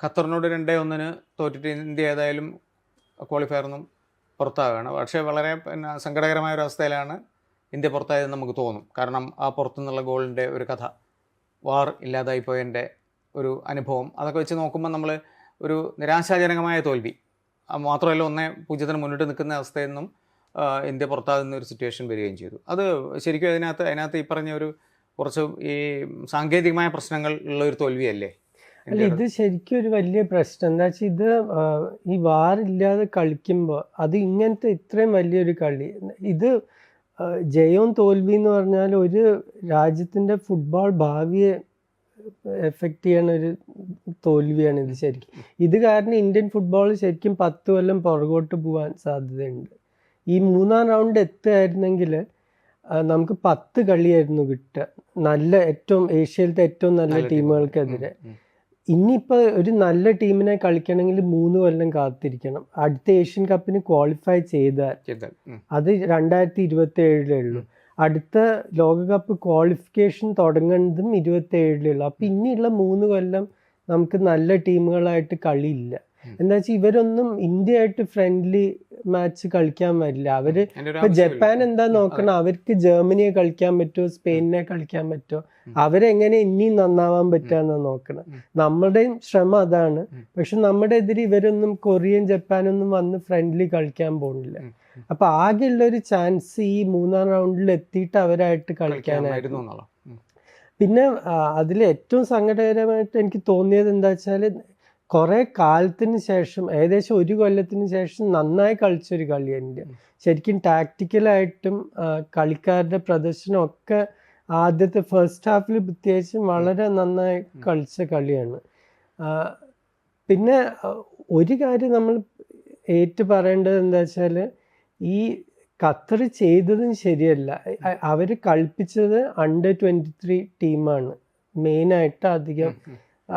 ഖത്തറിനോട് രണ്ടേ ഒന്നിന് തോറ്റിട്ട് ഇന്ത്യ ഏതായാലും ക്വാളിഫയർ നിന്നും പുറത്താവുകയാണ്. പക്ഷേ വളരെ പിന്നെ സങ്കടകരമായ ഒരു അവസ്ഥയിലാണ് ഇന്ത്യ പുറത്തായതെന്ന് നമുക്ക് തോന്നും. കാരണം ആ പുറത്തുനിന്നുള്ള ഗോളിന്റെ ഒരു കഥ വാർ ഇല്ലാതായി പോയതിന്റെ ഒരു അനുഭവം അതൊക്കെ വെച്ച് നോക്കുമ്പോൾ നമ്മൾ ഒരു നിരാശാജനകമായ തോൽവി. മാത്രമല്ല ഒന്നേ പൂജ്യത്തിന് മുന്നിട്ട് നിൽക്കുന്ന അവസ്ഥയിൽ നിന്നും ഇന്ത്യ പുറത്താകുന്ന ഒരു സിറ്റുവേഷൻ വരികയും ചെയ്തു. അത് ശരിക്കും അതിനകത്ത് അതിനകത്ത് ഈ പറഞ്ഞ ഒരു കുറച്ച് ഈ സാങ്കേതികമായ പ്രശ്നങ്ങൾ ഉള്ള ഒരു തോൽവിയല്ലേ? അല്ല ഇത് ശരിക്കും ഒരു വലിയ പ്രശ്നം. എന്താ വെച്ചാൽ ഇത് ഈ വാറില്ലാതെ കളിക്കുമ്പോൾ അത് ഇങ്ങനത്തെ ഇത്രയും വലിയൊരു കളി. ഇത് ജയവും തോൽവി എന്ന് പറഞ്ഞാൽ ഒരു രാജ്യത്തിന്റെ ഫുട്ബോൾ ഭാവിയെ എഫക്റ്റ് ചെയ്യണ ഒരു തോൽവിയാണ് ഇത് ശരിക്കും. ഇത് കാരണം ഇന്ത്യൻ ഫുട്ബോൾ ശരിക്കും പത്ത് കൊല്ലം പുറകോട്ട് പോകാൻ സാധ്യതയുണ്ട്. ഈ മൂന്നാം റൗണ്ട് എത്തുകയായിരുന്നെങ്കിൽ നമുക്ക് പത്ത് കളിയായിരുന്നു കിട്ടുക. നല്ല ഏറ്റവും ഏഷ്യയിലത്തെ ഏറ്റവും നല്ല ടീമുകൾക്കെതിരെ. ഇനിയിപ്പോൾ ഒരു നല്ല ടീമിനെ കളിക്കണമെങ്കിൽ മൂന്ന് കൊല്ലം കാത്തിരിക്കണം. അടുത്ത ഏഷ്യൻ കപ്പിന് ക്വാളിഫൈ ചെയ്താൽ അത് രണ്ടായിരത്തി ഇരുപത്തി ഏഴിലേ ഉള്ളൂ. അടുത്ത ലോകകപ്പ് ക്വാളിഫിക്കേഷൻ തുടങ്ങുന്നതും ഇരുപത്തി ഏഴിലേ ഉള്ളൂ. അപ്പം ഇനിയുള്ള മൂന്ന് കൊല്ലം നമുക്ക് നല്ല ടീമുകളായിട്ട് കളിയില്ല. എന്താ വെച്ചാൽ ഇവരൊന്നും ഇന്ത്യ ആയിട്ട് ഫ്രണ്ട്ലി മാച്ച് കളിക്കാൻ വരില്ല. അവർ ഇപ്പൊ ജപ്പാൻ എന്താ നോക്കണം അവർക്ക് ജർമ്മനിയെ കളിക്കാൻ പറ്റുമോ സ്പെയിനെ കളിക്കാൻ പറ്റുമോ. അവരെങ്ങനെ ഇനിയും നന്നാവാൻ പറ്റുക നോക്കണം. നമ്മുടെയും ശ്രമം അതാണ്. പക്ഷെ നമ്മുടെ എതിരെ ഇവരൊന്നും കൊറിയൻ ജപ്പാനൊന്നും വന്ന് ഫ്രണ്ട്ലി കളിക്കാൻ പോകുന്നില്ല. അപ്പൊ ആകെയുള്ള ഒരു ചാൻസ് ഈ മൂന്നാം റൗണ്ടിൽ എത്തിയിട്ട് അവരായിട്ട് കളിക്കാനായിരുന്നു പിന്നെ അതിൽ ഏറ്റവും സങ്കടകരമായിട്ട് എനിക്ക് തോന്നിയത് എന്താ വെച്ചാൽ കുറെ കാലത്തിന് ശേഷം ഏകദേശം ഒരു കൊല്ലത്തിന് ശേഷം നന്നായി കളിച്ചൊരു കളിയാണ് ഇന്ത്യ. ശരിക്കും ടാക്ടിക്കലായിട്ടും കളിക്കാരുടെ പ്രദർശനമൊക്കെ ആദ്യത്തെ ഫസ്റ്റ് ഹാഫിൽ പ്രത്യേകിച്ചും വളരെ നന്നായി കളിച്ച കളിയാണ്. പിന്നെ ഒരു കാര്യം നമ്മൾ ഏറ്റു പറയേണ്ടത് എന്താ വെച്ചാൽ ഈ ഖത്തർ ചെയ്തതും ശരിയല്ല. അവർ കളിപ്പിച്ചത് അണ്ടർ ട്വന്റി ത്രീ ടീമാണ് മെയിനായിട്ട് അധികം.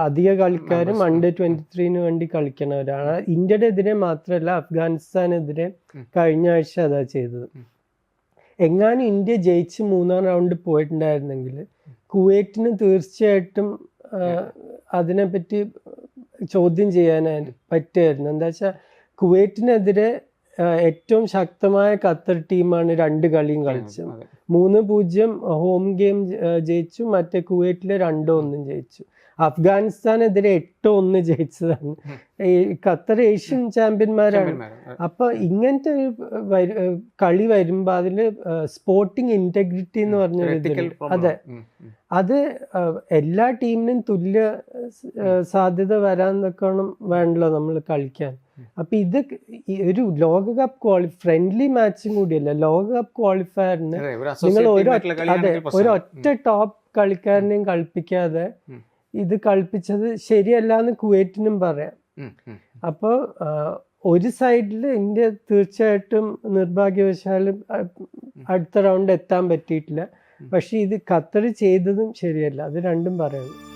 അധിക കളിക്കാരും. അണ്ടർ ട്വന്റി ത്രീന് വേണ്ടി കളിക്കണവരാണ് ഇന്ത്യയുടെ എതിരെ മാത്രമല്ല അഫ്ഗാനിസ്ഥാനെതിരെ കഴിഞ്ഞ ആഴ്ച അതാ ചെയ്തത്. എങ്ങാനും ഇന്ത്യ ജയിച്ച് മൂന്നാം റൗണ്ട് പോയിട്ടുണ്ടായിരുന്നെങ്കിൽ കുവൈറ്റിന് തീർച്ചയായിട്ടും അതിനെപ്പറ്റി ചോദ്യം ചെയ്യാനായി പറ്റുമായിരുന്നു. എന്താ വെച്ചാൽ കുവൈറ്റിനെതിരെ ഏറ്റവും ശക്തമായ ഖത്തർ ടീമാണ് രണ്ട് കളിയും കളിച്ചത്. മൂന്ന് പൂജ്യം ഹോം ഗെയിം ജയിച്ചു. മറ്റേ കുവൈറ്റിലെ രണ്ടോ ഒന്നും ജയിച്ചു. അഫ്ഗാനിസ്ഥാനെതിരെ എട്ടോ ഒന്ന് ജയിച്ചതാണ്. ഈ ഖത്തർ ഏഷ്യൻ ചാമ്പ്യന്മാരാണ്. അപ്പൊ ഇങ്ങനത്തെ ഒരു കളി വരുമ്പോ അതിൽ സ്പോർട്ടിങ് ഇന്റഗ്രിറ്റി എന്ന് പറഞ്ഞ അതെ. അത് എല്ലാ ടീമിനും തുല്യ സാധ്യത വരാൻ നിൽക്കണം വേണ്ടല്ലോ നമ്മൾ കളിക്കാൻ. അപ്പൊ ഇത് ഒരു ലോകകപ്പ് ക്വാളി ഫ്രണ്ട്ലി മാച്ചും കൂടിയല്ല? ലോകകപ്പ് ക്വാളിഫയറിന് നിങ്ങൾ ഒരു അതെ ഒരൊറ്റ ഒരു ഒറ്റ ടോപ്പ് കളിക്കാരനെയും കളിപ്പിക്കാതെ ഇത് കളിപ്പിച്ചത് ശരിയല്ല എന്ന് കുവൈറ്റിനും പറയാം. അപ്പോൾ ഒരു സൈഡിൽ ഇന്ത്യ തീർച്ചയായിട്ടും നിർഭാഗ്യവശാലും അ- അടുത്ത റൗണ്ട് എത്താൻ പറ്റിയിട്ടില്ല. പക്ഷെ ഇത് ഖത്തർ ചെയ്തതും ശരിയല്ല. അത് രണ്ടും പറയണം